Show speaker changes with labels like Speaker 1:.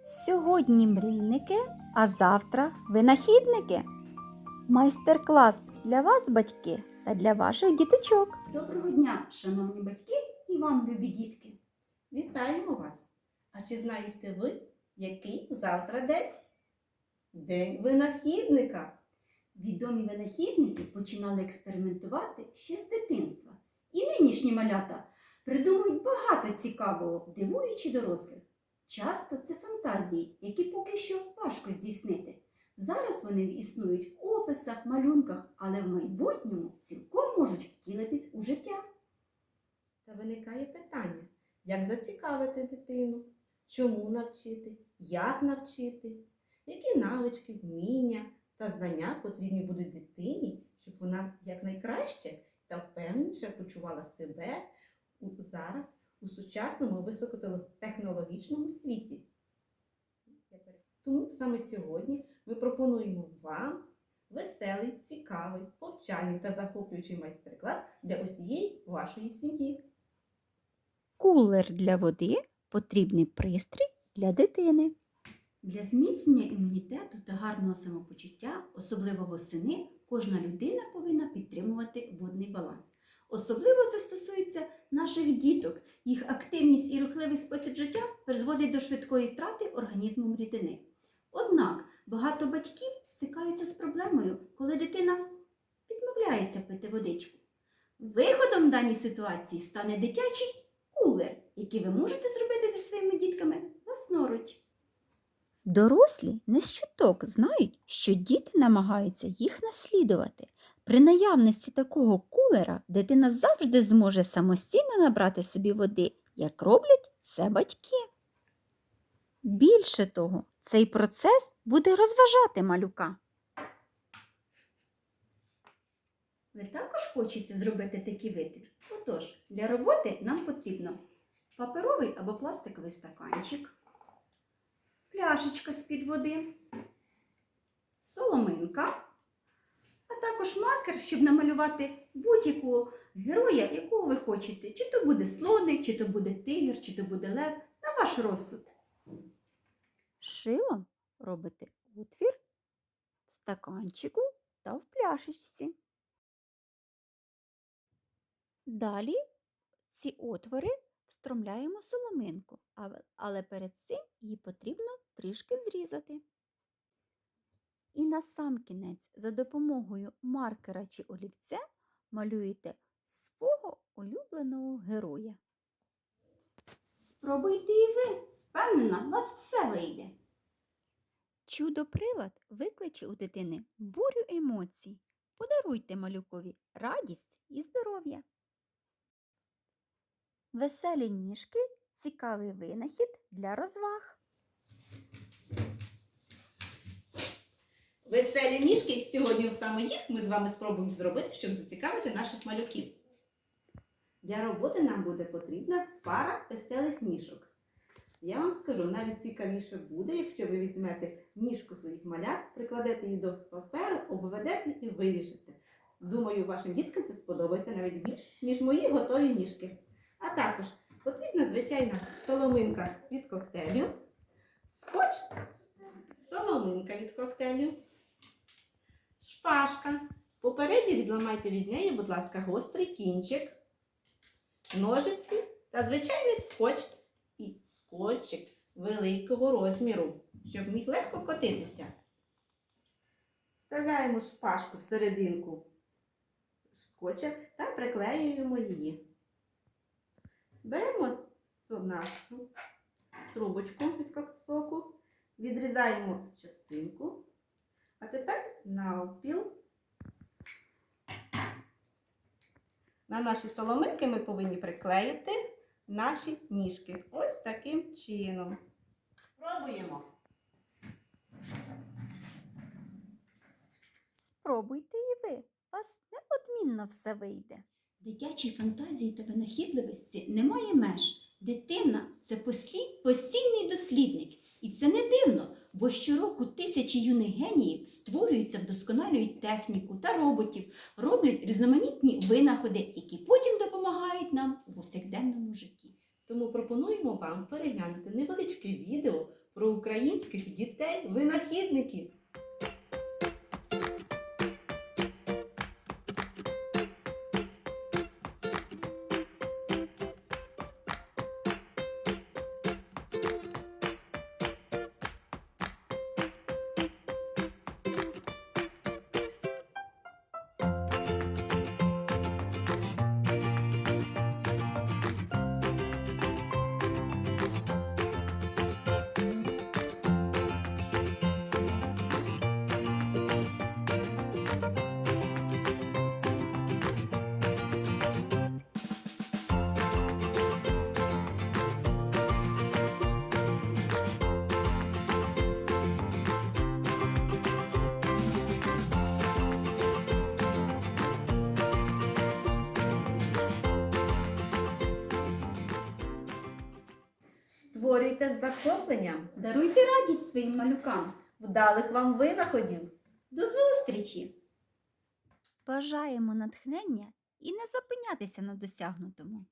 Speaker 1: Сьогодні мрійники, а завтра винахідники. Майстер-клас для вас, батьки, та для ваших діточок.
Speaker 2: Доброго дня, шановні батьки і вам, любі дітки.
Speaker 3: Вітаємо вас! А чи знаєте ви, який завтра день? День винахідника.
Speaker 2: Відомі винахідники починали експериментувати ще з дитинства. І нинішні малята придумують багато цікавого, дивуючи дорослих. Часто це фантазії, які поки що важко здійснити. Зараз вони існують в описах, малюнках, але в майбутньому цілком можуть втілитись у життя.
Speaker 3: Та виникає питання, як зацікавити дитину, чому навчити, як навчити, які навички, вміння та знання потрібні будуть дитині, щоб вона якнайкраще та впевненіше почувала себе зараз у сучасному високотехнологічному світі. Тому саме сьогодні ми пропонуємо вам веселий, цікавий, повчальний та захоплюючий майстер-клас для усієї вашої сім'ї.
Speaker 1: Кулер для води потрібний пристрій для дитини.
Speaker 2: Для зміцнення імунітету та гарного самопочуття, особливо восени, кожна людина повинна підтримувати водний баланс. Особливо це стосується наших діток. Їх активність і рухливий спосіб життя призводить до швидкої втрати організмом рідини. Однак багато батьків стикаються з проблемою, коли дитина відмовляється пити водичку. Виходом в даній ситуації стане дитячий кулер, який ви можете зробити зі своїми дітками власноруч.
Speaker 1: Дорослі не з знають, що діти намагаються їх наслідувати. При наявності такого кулера дитина завжди зможе самостійно набрати собі води, як роблять це батьки. Більше того, цей процес буде розважати малюка.
Speaker 2: Ви також хочете зробити такий витвір? Отож, для роботи нам потрібно паперовий або пластиковий стаканчик, пляшечка з-під води, соломинка, також маркер, щоб намалювати будь-якого героя, якого ви хочете. Чи то буде слоник, чи то буде тигр, чи то буде лев, на ваш розсуд.
Speaker 1: Шилом робите отвір в стаканчику та в пляшечці. Далі ці отвори встромляємо соломинку, але перед цим її потрібно трішки зрізати. І на сам кінець за допомогою маркера чи олівця малюєте свого улюбленого героя.
Speaker 2: Спробуйте і ви. Впевнена, у вас все вийде.
Speaker 1: Чудо-прилад викличе у дитини бурю емоцій. Подаруйте малюкові радість і здоров'я. Веселі ніжки цікавий винахід для розваг.
Speaker 3: Веселі ніжки сьогодні саме їх ми з вами спробуємо зробити, щоб зацікавити наших малюків. Для роботи нам буде потрібна пара веселих ніжок. Я вам скажу, навіть цікавіше буде, якщо ви візьмете ніжку своїх малят, прикладете її до паперу, обведете і виріжете. Думаю, вашим діткам це сподобається навіть більше, ніж мої готові ніжки. А також потрібна звичайна соломинка від коктейлю, скотч, соломинка від коктейлю, шпажка. Попередньо відламайте від неї, будь ласка, гострий кінчик, ножиці та звичайний скотч і скотчик великого розміру, щоб міг легко котитися. Вставляємо шпажку всерединку скотча та приклеюємо її. Беремо нашу трубочку від соку, відрізаємо частинку, а тепер навпіл. На наші соломинки ми повинні приклеїти наші ніжки. Ось таким чином. Пробуємо.
Speaker 1: Спробуйте і ви. У вас неодмінно все вийде.
Speaker 2: Дитячій фантазії та винахідливості немає меж. Дитина це постійний дослідник. І це не дивно, бо щороку тисячі юних геніїв створюють та вдосконалюють техніку та роботів, роблять різноманітні винаходи, які потім допомагають нам у повсякденному житті.
Speaker 3: Тому пропонуємо вам переглянути невеличке відео про українських дітей-винахідників. Створюйте з захопленням
Speaker 2: Даруйте радість своїм малюкам.
Speaker 3: вдалих вам винаходів.
Speaker 2: До зустрічі!
Speaker 1: Бажаємо натхнення і не зупинятися на досягнутому.